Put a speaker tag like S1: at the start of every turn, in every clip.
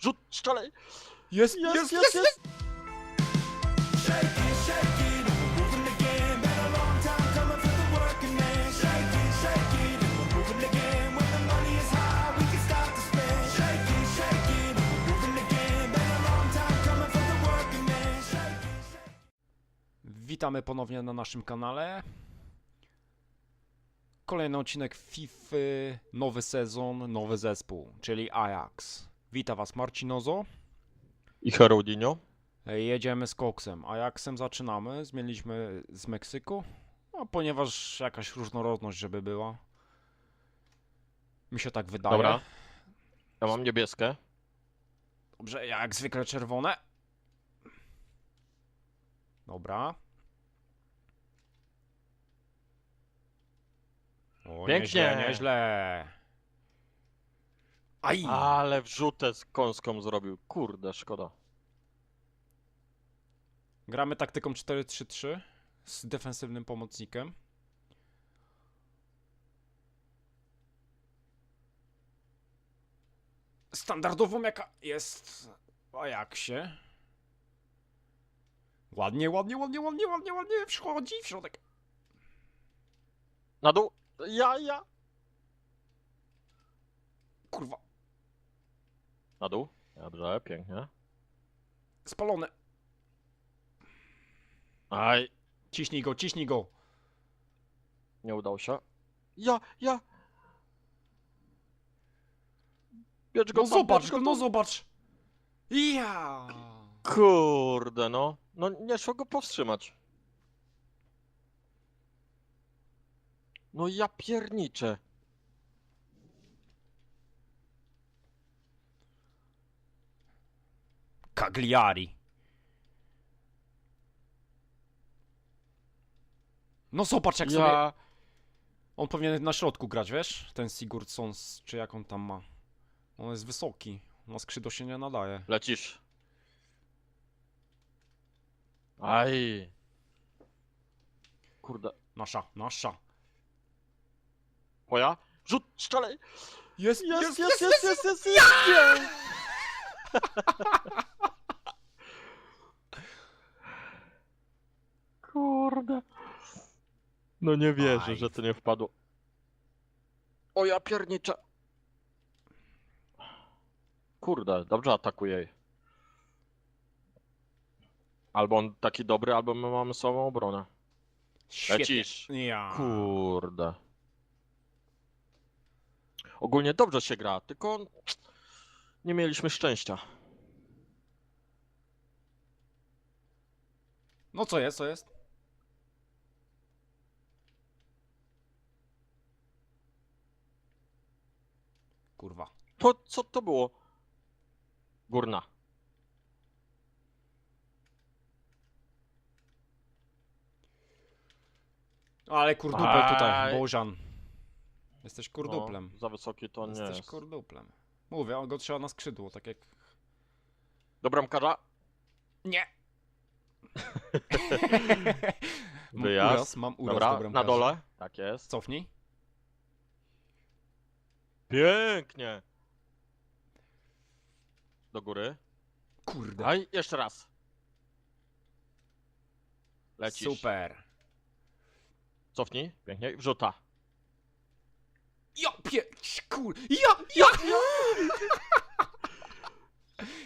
S1: Rzut, strzelaj!
S2: Jest,
S1: Jest, jest, jest!
S2: Witamy ponownie na naszym kanale. Kolejny odcinek FIFA, nowy sezon, nowy zespół, czyli Ajax. Witam Was Marcinozo.
S1: I Heraldinho?
S2: Jedziemy z Koksem. Ajaxem zaczynamy. Zmieniliśmy z Meksyku. No, ponieważ jakaś różnorodność, żeby była. Mi się tak wydaje.
S1: Dobra. Ja mam niebieskie.
S2: Dobrze, jak zwykle czerwone. Dobra. O,
S1: Pięknie.
S2: Nieźle, nieźle. Aj!
S1: Ale wrzutę z kąską zrobił. Kurde, szkoda.
S2: Gramy taktyką 4-3-3 z defensywnym pomocnikiem. Standardową jaka jest w Ajaxie. Ładnie, ładnie, ładnie, ładnie, ładnie, ładnie wchodzi w środek.
S1: Na dół! Ja, ja!
S2: Kurwa,
S1: Na dół. Dobrze, pięknie.
S2: spalone.
S1: Aj,
S2: Ciśnij go, ciśnij go.
S1: nie udało się. Ja, ja! Bierz go
S2: No zobacz
S1: bierz
S2: go, no zobacz. Ja.
S1: Kurde, no. No nie szło go powstrzymać. No ja pierniczę.
S2: Cagliari. No zobacz jak sobie...
S1: Ja...
S2: On powinien na środku grać, wiesz? Ten Sigurdsson, czy jak on tam ma. On jest wysoki. Na skrzydło się nie nadaje.
S1: Lecisz. Aj. Kurde.
S2: Nasza, nasza.
S1: Moja? Rzut, strzelaj!
S2: Jest,
S1: Jest, jest, jest, jest, jest, jest! Kurde. No nie wierzę,
S2: Aj.
S1: że to nie wpadło. O ja pierniczę. Kurde, dobrze atakuje. Albo on taki dobry, albo my mamy słabą obronę.
S2: Świetnie.
S1: Lecisz.
S2: Ja.
S1: Kurde. Ogólnie dobrze się gra, tylko nie mieliśmy szczęścia.
S2: No co jest, co jest? Kurwa.
S1: To co to było? Górna.
S2: Ale kurdupel
S1: Aj.
S2: tutaj, Bożan. Jesteś kurduplem.
S1: No, za wysoki to nie
S2: Jesteś
S1: jest.
S2: kurduplem. Mówię, on go trzeba na skrzydło, tak jak...
S1: Do bramkarza.
S2: Nie! mam
S1: Wyjazd.
S2: uraz, mam uraz do
S1: Dobra, na
S2: bramkarza.
S1: dole. Tak jest.
S2: Cofnij.
S1: Pięknie. Do góry.
S2: Kurde.
S1: Aj, jeszcze raz. Lecisz.
S2: Super.
S1: Cofnij. Pięknie. I Wrzuta.
S2: Ja pie... Kur... Ja! Ja!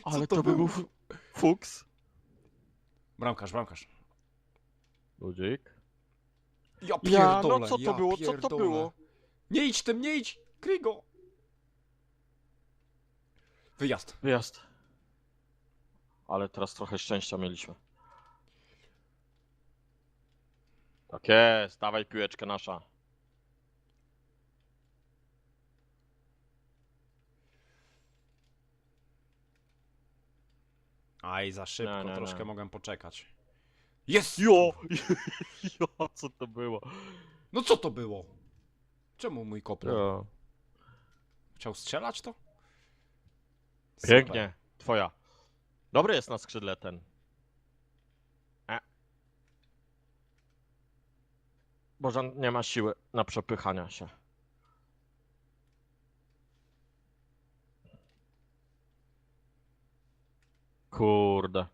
S1: Ale
S2: to
S1: to, był
S2: było?
S1: f- fuks.
S2: Bramkarz, bramkarz.
S1: Ludzik.
S2: Ja
S1: Ja,
S2: pierdolę,
S1: no co to
S2: ja
S1: było? Co to
S2: pierdolę.
S1: było?
S2: Nie idź tym, nie idź! Kryj go! Wyjazd.
S1: Wyjazd. Ale teraz trochę szczęścia mieliśmy. Tak jest, dawaj piłeczkę nasza.
S2: Aj, za szybko,
S1: Nie, nie,
S2: troszkę
S1: nie.
S2: mogłem poczekać. Jest!
S1: Jo! Jo, co to było?
S2: No co to było? Czemu mój kopnął?
S1: Jo.
S2: Chciał strzelać to?
S1: Pięknie, twoja. Dobry jest na skrzydle ten. E. Bożan nie ma siły na przepychania się. Kurde.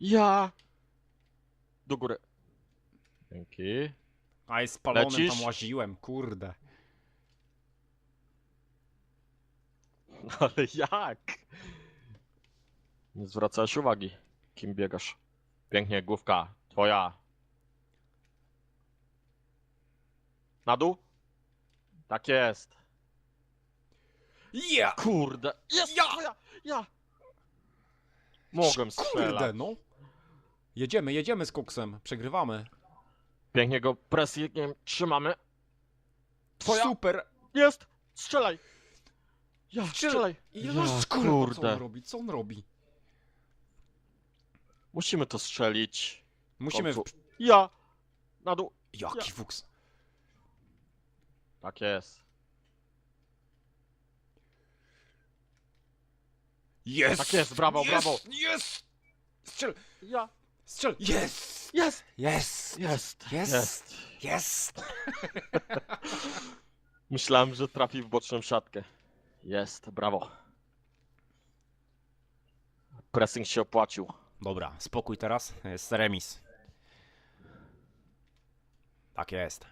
S1: Ja. Do góry. Dzięki.
S2: A jest spalonym
S1: Lecisz?
S2: tam łaziłem, kurde.
S1: Ale jak? Nie zwracałeś uwagi, kim biegasz. Pięknie, główka. Twoja. Na dół? Tak jest.
S2: Ja!
S1: Kurde. Jest
S2: Ja!
S1: twoja. Ja. Mogłem
S2: Kurde,
S1: strzelać.
S2: no. Jedziemy, jedziemy z koksem, przegrywamy.
S1: Pięknie go presję trzymamy. Twoja.
S2: Super!
S1: Jest! Strzelaj! Ja,
S2: Strzel-
S1: strzelaj!
S2: Ja,
S1: Ja,
S2: kurwa, co on
S1: kurde.
S2: robi? Co on robi?
S1: Musimy to strzelić.
S2: Musimy...
S1: Ja! Na dół.
S2: Jaki
S1: Ja.
S2: fuks.
S1: Tak jest.
S2: Jest!
S1: Tak jest, brawo,
S2: jest,
S1: brawo.
S2: Jest! Strzel!
S1: Ja!
S2: Strzel! Jest!
S1: Jest!
S2: Jest!
S1: Jest!
S2: Jest.
S1: Jest!
S2: Jest!
S1: Myślałem, że trafi w boczną siatkę. Jest, brawo. Pressing się opłacił.
S2: Dobra, spokój teraz. Jest remis. Tak jest.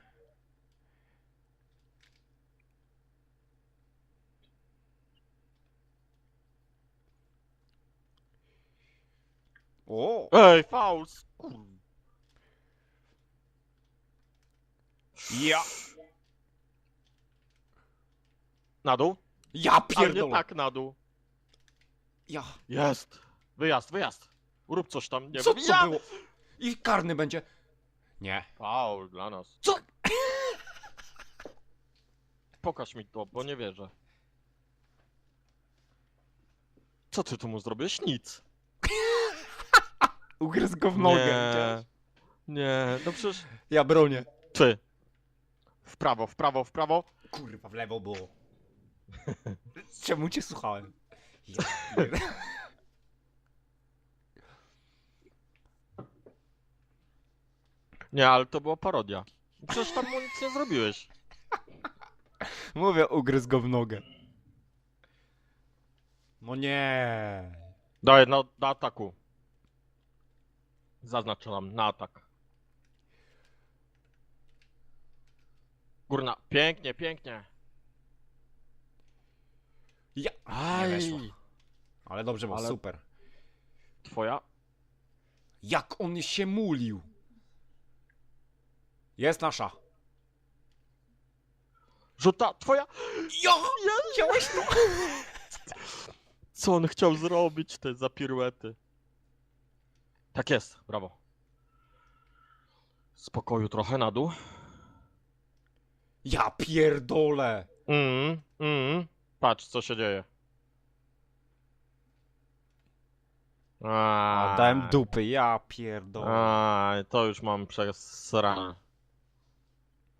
S2: O!
S1: Ej! Kur...
S2: Ja!
S1: Na dół?
S2: Ja
S1: Ale nie
S2: pierdolę!
S1: tak na dół.
S2: Ja!
S1: Jest! Wyjazd, wyjazd! Rób coś tam, nie
S2: Co
S1: wiem.
S2: to
S1: ja!
S2: było? I karny będzie. Nie.
S1: Faul dla nas. Co? Pokaż mi to, bo nie wierzę. Co ty tu mu zrobiłeś? Nic.
S2: Ugryzł go w nogę.
S1: Nie.
S2: widziałeś?
S1: Nie, no przecież...
S2: Ja bronię.
S1: Ty. W prawo, w prawo, w prawo.
S2: Kurwa, w lewo było. Czemu cię słuchałem? Ja
S1: Nie, ale to była parodia. Przecież tam mu nic nie zrobiłeś.
S2: Mówię, ugryzł go w nogę. No nie.
S1: Daj, na, na ataku. Zaznaczę nam, na atak. Górna, pięknie, pięknie.
S2: Ja.
S1: Aj,
S2: weszło. Ale dobrze było,
S1: Ale-
S2: super.
S1: twoja?
S2: Jak on się mulił. Jest nasza.
S1: Rzuta, twoja?
S2: Ja! Chciałeś to?
S1: Co on chciał zrobić, te za piruety? Tak jest, brawo. Spokoju trochę na dół.
S2: Ja pierdolę.
S1: Mm, mm. Patrz, co się dzieje.
S2: A, dałem dupy, ja pierdolę.
S1: Aj, to już mam przesrane.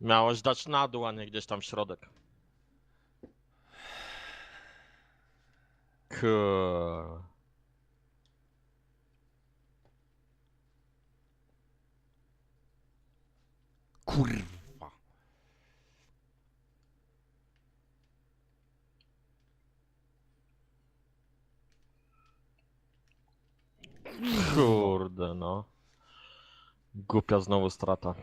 S1: Miałeś dać na dół, a nie gdzieś tam w środek. Kur...
S2: Kurwa.
S1: Kurde, no. Głupia znowu strata.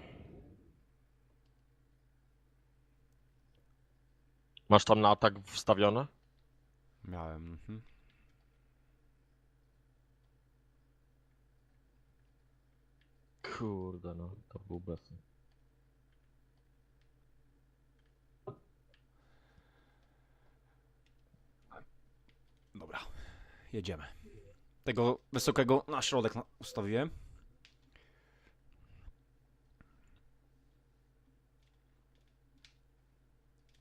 S1: Masz tam na atak wstawione?
S2: Miałem. Mhm.
S1: Kurde, no, to był.
S2: Dobra, jedziemy. Tego wysokiego na środek ustawiłem.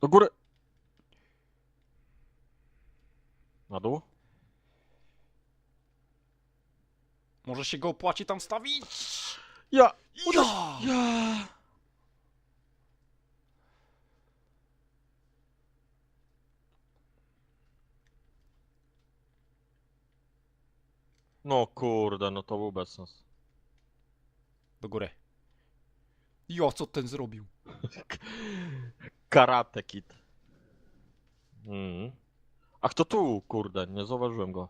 S1: Do góry! Na dół?
S2: Może się go opłaci tam stawić?
S1: Ja!
S2: Ja!
S1: Ja! No kurde, no to był bez sensu.
S2: Do góry. Jo, co ten zrobił?
S1: Karate kid. Mm. A kto tu? Kurde, nie zauważyłem go.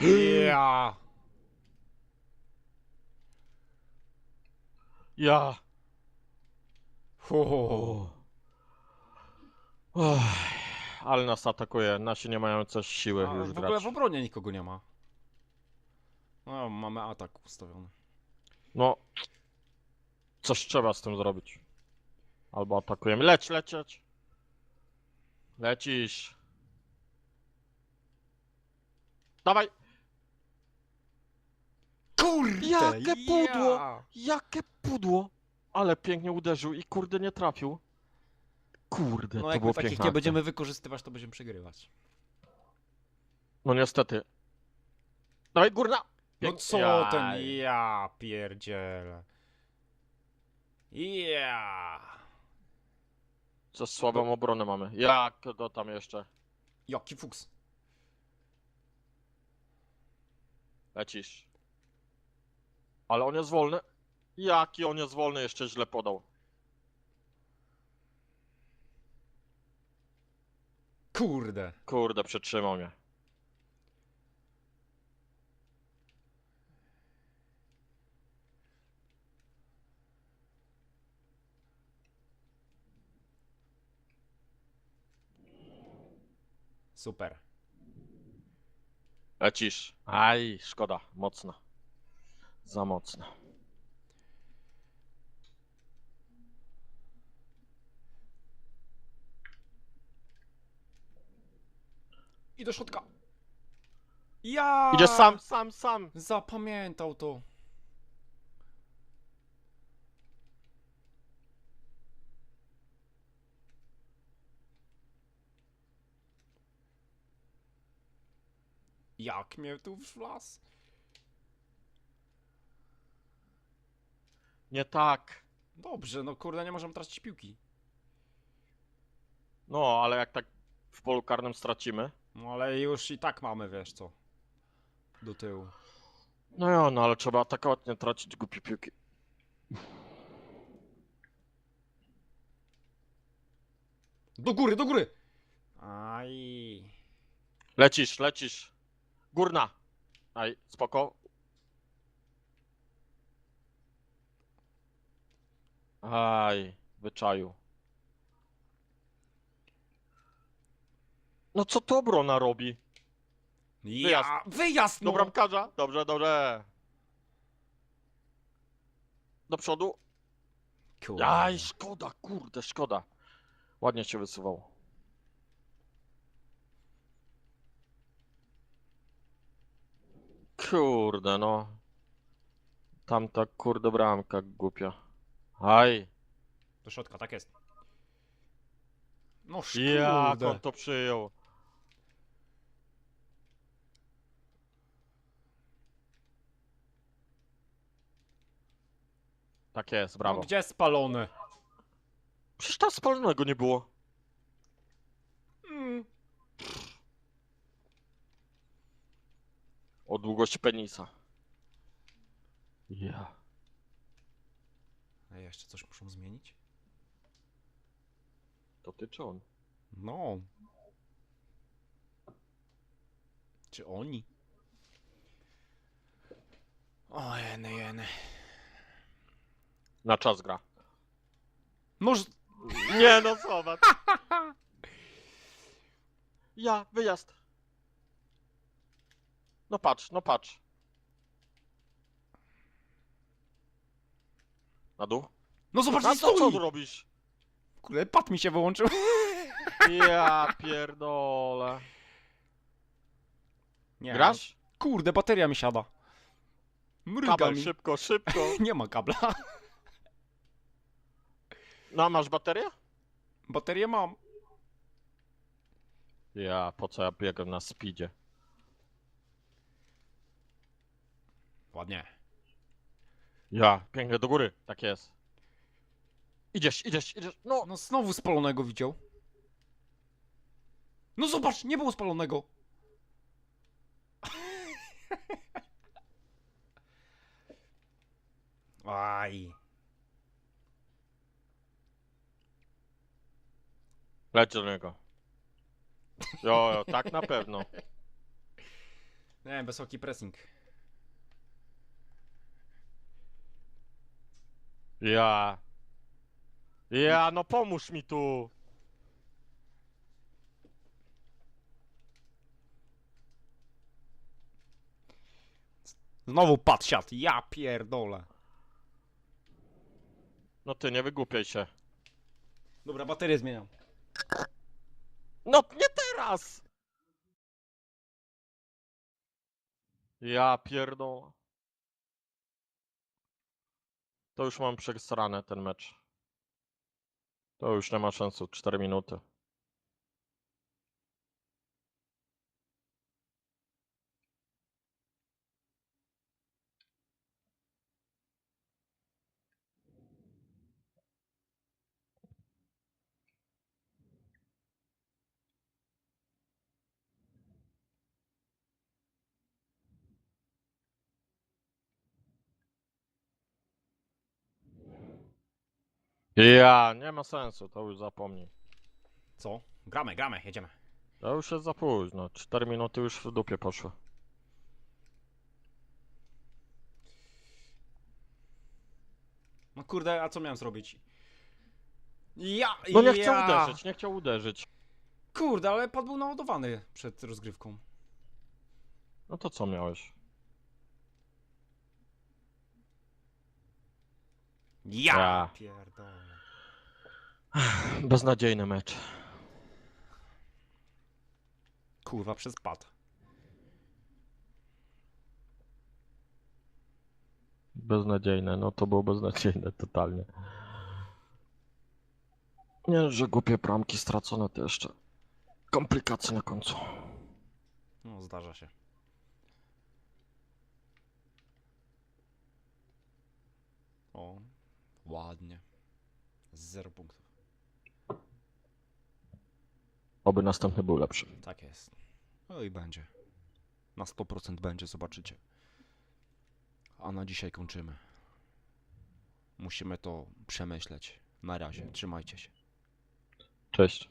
S2: Ja.
S1: Ja.
S2: Ho, ho, ho.
S1: Uff, ale nas atakuje. Nasi nie mają coś siły
S2: A,
S1: już
S2: w ogóle
S1: grać.
S2: w obronie nikogo nie ma. No, mamy atak ustawiony.
S1: No. Coś trzeba z tym zrobić. Albo atakujemy. Leć, lecieć. Lecisz. Dawaj.
S2: Kurde!
S1: Jakie pudło!
S2: ja!
S1: Jakie pudło! Ale pięknie uderzył i kurde nie trafił. Kurde,
S2: No
S1: to
S2: jak
S1: było
S2: my takich
S1: piękne.
S2: nie będziemy wykorzystywać, to będziemy przegrywać.
S1: No niestety. Dawaj, górna!
S2: No co
S1: Jaj.
S2: ten ja pierdzielę. Ja.
S1: Co słabą obronę mamy. Jak to tam jeszcze?
S2: Jaki fuks.
S1: Lecisz. Ale on jest wolny. Jaki on jest wolny, jeszcze źle podał.
S2: Kurde.
S1: Kurde, przetrzymał mnie.
S2: Super.
S1: Lecisz. Aj, szkoda, mocna. Za mocna.
S2: I do środka. Ja.
S1: Idziesz sam, sam, sam.
S2: Zapamiętał to. Jak mnie tu wlazł?
S1: Nie tak.
S2: Dobrze, no kurde, nie możemy tracić piłki.
S1: No, ale jak tak w polu karnym stracimy.
S2: No ale już i tak mamy, wiesz co. Do tyłu.
S1: No ja, no ale trzeba atakować, nie tracić głupie piłki.
S2: Do góry, do góry! Aj.
S1: Lecisz, lecisz. Górna. Aj, spoko. Aj, wyczaju. No co to obrona robi? Wyjazd.
S2: Ja, wyjazd no!
S1: Do bramkarza? Dobrze, dobrze. Do przodu.
S2: Kurde.
S1: Aj, szkoda, kurde, szkoda. Ładnie się wysuwał. Kurde, no. Tamta kurde bramka głupia. Aj,
S2: Do środka, tak jest. No
S1: jak
S2: kurde.
S1: on to przyjął. Tak jest,
S2: No,
S1: brawo.
S2: gdzie spalony?
S1: Przecież tam spalonego nie było.
S2: Mm.
S1: O długości penisa. Ja.
S2: A jeszcze coś muszą zmienić?
S1: To ty czy on?
S2: No. Czy oni? O, jeny, jeny.
S1: Na czas gra.
S2: Noż...
S1: Nie no, zobacz. Ja, wyjazd. No patrz, no patrz. Na dół?
S2: No zobacz,
S1: Na co,
S2: stoi!
S1: tu robisz?
S2: Kurde, pad mi się wyłączył.
S1: Ja pierdolę.
S2: Nie.
S1: Grasz?
S2: Kurde, bateria mi siada. Mryga
S1: Kabel,
S2: mi.
S1: szybko, szybko.
S2: Nie ma kabla.
S1: No, a masz baterię?
S2: Baterię mam.
S1: Ja, po co ja biegam na speedzie?
S2: Ładnie.
S1: Ja, pięknie do góry, tak jest. Idziesz, idziesz, idziesz, no.
S2: No znowu spalonego widział. No zobacz, nie było spalonego. Aj.
S1: Leć do niego. Jo, jo, tak na pewno.
S2: Nie, wysoki pressing.
S1: Ja. Ja, no pomóż mi tu.
S2: Znowu padł siat, ja pierdolę.
S1: No ty, nie wygłupiaj się.
S2: Dobra, baterię zmieniam.
S1: No nie teraz! Ja pierdolę. To już mam przesrane ten mecz. To już nie ma sensu, 4 minuty. Ja, nie ma sensu, to już zapomnij.
S2: Co? Gramy, gramy, jedziemy.
S1: To już jest za późno, 4 minuty już w dupie poszły.
S2: No kurde, a co miałem zrobić? Ja,
S1: No nie
S2: ja.
S1: chciał uderzyć, nie chciał uderzyć.
S2: Kurde, ale pad był naładowany przed rozgrywką.
S1: No to co miałeś? Ja.
S2: pierdolę.
S1: Beznadziejny mecz.
S2: Kurwa, przez pad.
S1: Beznadziejne, no to było beznadziejne totalnie. Nie, że głupie bramki stracone to jeszcze komplikacje na końcu.
S2: No, zdarza się. O, ładnie. Zero punktów.
S1: Oby następny był lepszy.
S2: Tak jest. No i będzie. Na 100% będzie, zobaczycie. A na dzisiaj kończymy. Musimy to przemyśleć. Na razie, trzymajcie się.
S1: Cześć.